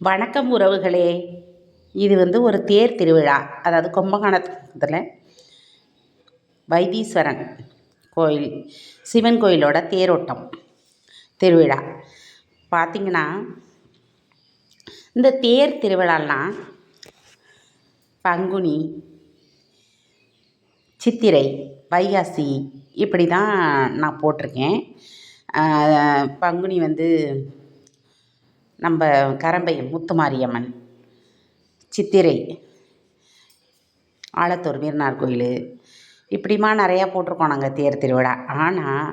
வணக்கம் உறவுகளே. இது வந்து ஒரு தேர் திருவிழா. அதாவது கும்பகோணத்தில் வைத்தீஸ்வரன் கோயில் சிவன் கோயிலோட தேரோட்டம் திருவிழா. பார்த்திங்கன்னா இந்த தேர் திருவிழாலாம் பங்குனி சித்திரை வைகாசி இப்படி தான் நான் போட்டிருக்கேன். பங்குனி வந்து நம்ம கரம்பை முத்துமாரியம்மன். சித்திரை. ஆலத்தூர் வீரனார் கோயில். இப்படிமா நிறையா போட்டிருக்கோம் நாங்கள் தேர் திருவிழா. ஆனால்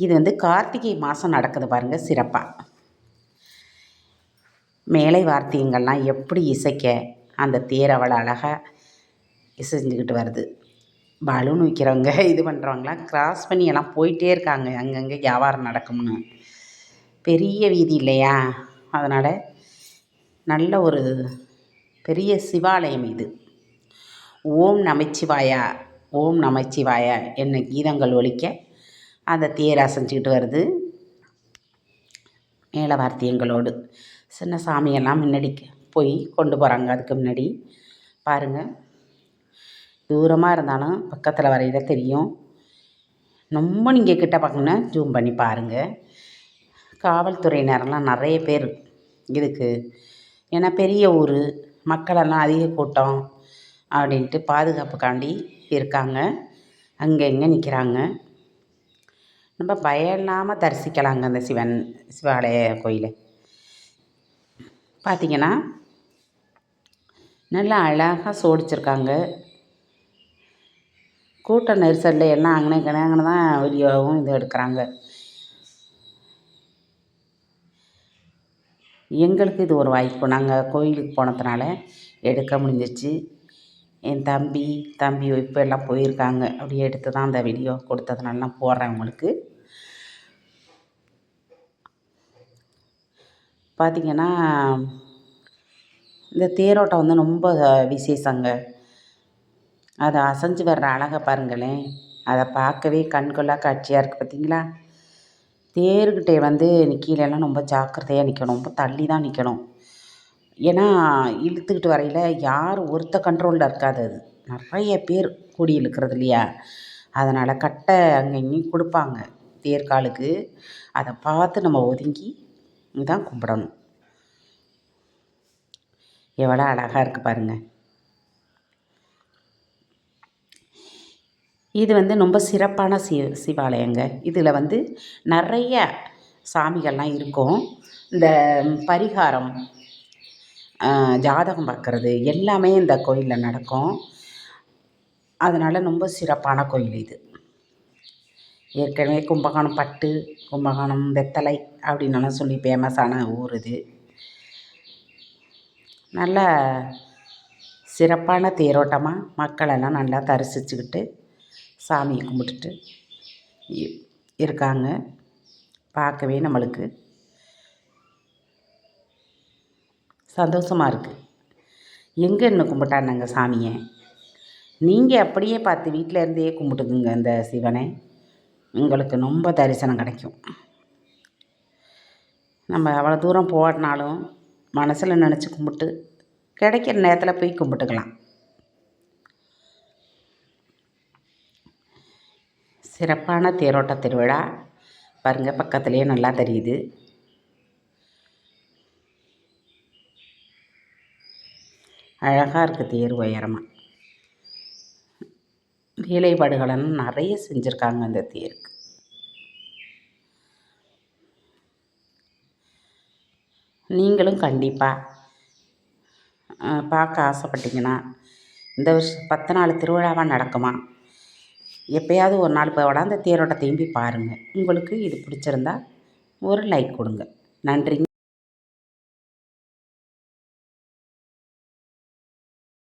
இது வந்து கார்த்திகை மாதம் நடக்குது பாருங்கள் சிறப்பாக மேலை வார்த்தைங்கள்லாம் எப்படி இசைக்க அந்த தேர் அவ்வளோ அழகாக இசைஞ்சுக்கிட்டு வருது. பலூன் விற்கிறவங்க இது பண்ணுறவங்களாம் கிராஸ் பண்ணி எல்லாம் போயிட்டே இருக்காங்க அங்கங்கே வியாபாரம் நடக்கும்னு. பெரிய வீதி இல்லையா? அதனால் நல்ல ஒரு பெரிய சிவாலயம் இது. ஓம் நமச்சிவாயா ஓம் நமச்சிவாயா என்ன கீதங்கள் ஒலிக்க அந்த தேர் அசைஞ்சிக்கிட்டு வருது. மேல வார்த்தியங்களோடு. சின்ன சாமியெல்லாம் முன்னாடி போய் கொண்டு போகிறாங்க அதுக்கு முன்னாடி. பாருங்கள் தூரமாக இருந்தாலும் பக்கத்தில் வரையில் தெரியும். ரொம்ப நீங்கள் கிட்ட பார்க்கணுன்னா ஜூம் பண்ணி பாருங்கள் காவல்துறையினரெல்லாம் நிறைய பேர் இதுக்கு. ஏன்னா பெரிய ஊர் மக்களெல்லாம் அதிக கூட்டம் அப்படின்ட்டு பாதுகாப்புக்காண்டி இருக்காங்க. அங்கே இங்கே நிற்கிறாங்க நம்ம பயம் இல்லாமல் தரிசிக்கலாங்க அந்த சிவன் சிவாலய கோயிலை. பார்த்திங்கன்னா நல்லா அழகாக சோடிச்சிருக்காங்க. கூட்ட நெரிசலில் எல்லாம் அங்கே கிணங்கன்னு தான் வீடியோவும் இது எடுக்கிறாங்க. எங்களுக்கு இது ஒரு வாய்ப்பு. நாங்கள் கோயிலுக்கு போனதுனால எடுக்க முடிஞ்சிச்சு. என் தம்பி தம்பி இப்போ எல்லாம் போயிருக்காங்க. அப்படி எடுத்து தான் அந்த வீடியோ கொடுத்ததுனால நான் போடுறேன் உங்களுக்கு. பார்த்திங்கன்னா இந்த தேரோட்டம் வந்து ரொம்ப விசேஷங்க. அதை அசைஞ்சு வர்ற அழகை பாருங்களேன். அதை பார்க்கவே கண்கொள்ளா காட்சியாக இருக்குது பார்த்திங்களா தேர்கிட்டே வந்து கீழேலாம் ரொம்ப ஜாக்கிரதையாக நிற்கணும் ரொம்ப தள்ளி தான் நிற்கணும் ஏன்னா இழுத்துக்கிட்டு வரையில் யார் ஒருத்த கண்ட்ரோலில் இருக்காது அது. நிறைய பேர் கூடி இழுக்கிறது இல்லையா? அதனால் கட்டை அங்கே இங்கேயும் கொடுப்பாங்க. தேர்காலுக்கு. அதை பார்த்து நம்ம ஒதுங்கி தான் கும்பிடணும். எவ்வளோ அழகாக இருக்குது பாருங்கள் இது வந்து ரொம்ப சிறப்பான சி சிவாலயங்க. இதில் வந்து நிறைய சாமிகள்லாம் இருக்கும். இந்த பரிகாரம் ஜாதகம் பார்க்குறது எல்லாமே இந்த கோயிலில் நடக்கும். அதனால் ரொம்ப சிறப்பான கோயில் இது. ஏற்கனவே கும்பகோணம் பட்டு கும்பகோணம் வெத்தலை அப்படின்னலாம் சொல்லி ஃபேமஸான ஊர் இது. நல்ல சிறப்பான தேரோட்டமாக மக்களெல்லாம் நல்லா தரிசிச்சுக்கிட்டு சாமியை கும்பிட்டுட்டு இருக்காங்க. பார்க்கவே நம்மளுக்கு சந்தோஷமாக இருக்குது எங்கே இன்னும் கும்பிட்டானாங்க சாமியை? நீங்கள் அப்படியே பார்த்து வீட்டில் இருந்தே கும்பிட்டுக்குங்க இந்த சிவனை. உங்களுக்கு ரொம்ப தரிசனம் கிடைக்கும். நம்ம அவ்வளோ தூரம் போடினாலும் மனசில் நினச்சி கும்பிட்டு கிடைக்கிற நேரத்தில் போய் கும்பிட்டுக்கலாம். சிறப்பான தேரோட்ட திருவிழா. பாருங்கள் பக்கத்துலேயே நல்லா தெரியுது. அழகாக இருக்குது தேர் உயரமாக வேலைப்பாடுகளெல்லாம் நிறைய செஞ்சுருக்காங்க அந்த தேருக்கு. நீங்களும் கண்டிப்பாக பார்க்க ஆசைப்பட்டீங்கன்னா இந்த வருஷம் பத்து நாள் திருவிழாவாக நடக்குமா? எப்போயாவது ஒரு நாள் போய் அந்த தேரோட்டத்தையும் போய் பாருங்கள் உங்களுக்கு இது பிடிச்சிருந்தா ஒரு லைக் கொடுங்க. நன்றிங்க.